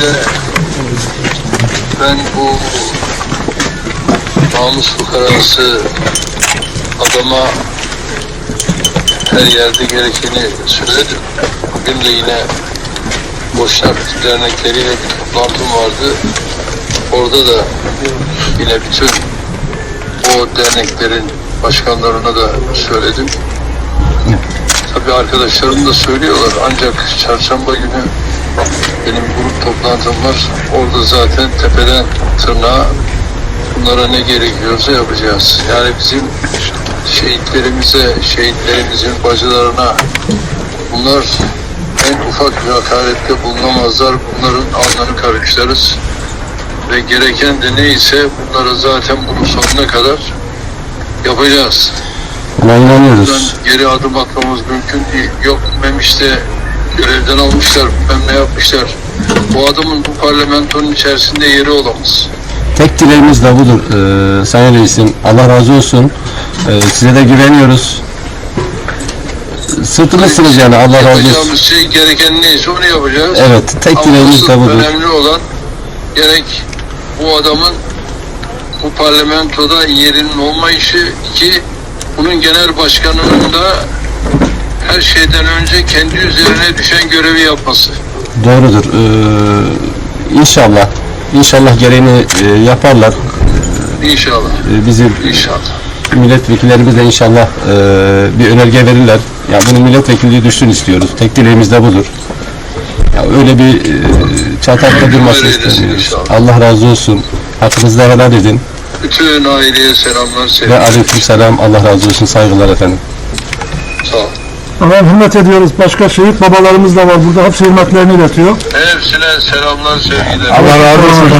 de ben bu namus fukarası adama her yerde gerekeni söyledim. Bugün de yine Boşnak dernekleriyle bir toplantım vardı. Orada da yine bütün o derneklerin başkanlarına da söyledim. Tabii arkadaşlarım da söylüyorlar ancak çarşamba günü benim grup toplantım var. Orada zaten tepeden tırnağa bunlara ne gerekiyorsa yapacağız. Yani bizim şehitlerimize, şehitlerimizin bacılarına bunlar en ufak bir hakarette bulunamazlar. Bunların alnını karışlarız. Ve gereken de neyse bunlara zaten bunun sonuna kadar yapacağız. İnanıyoruz. geri adım atmamız mümkün değil. Yok Memiş'te görevden almışlar, ben ne yapmışlar. Bu adamın bu parlamentonun içerisinde yeri olamaz. Tek dileğimiz de budur ee, Sayın Reisim. Allah razı olsun. Ee, size de güveniyoruz. Sırtımızsınız yani Allah razı olsun. Yapacağımız şey gereken neyse onu yapacağız. Evet, tek Ama dileğimiz de budur. önemli olan gerek bu adamın bu parlamentoda yerinin olmayışı, iki bunun genel başkanının da her şeyden önce kendi üzerine düşen görevi yapması. Doğrudur. Ee, inşallah. İnşallah gereğini e, yaparlar. İnşallah. Ee, bizim İnşallah. milletvekillerimiz de inşallah e, bir önerge verirler. Ya bunun milletvekilliği düşsün istiyoruz. Tek dileğimiz de budur. Ya öyle bir e, çatakta durmasını istemiyoruz. inşallah. Allah razı olsun. Hakkınızda helal edin. Bütün aileye selamlar, Ve sevgiler. aleyküm selam. Allah razı olsun. Saygılar efendim. Sağ ol. Efendim hürmet ediyoruz. Başka şehit babalarımız da var burada. Hepsi hürmetlerini iletiyor. Hepsine selamlar, sevgiler. Allah razı olsun.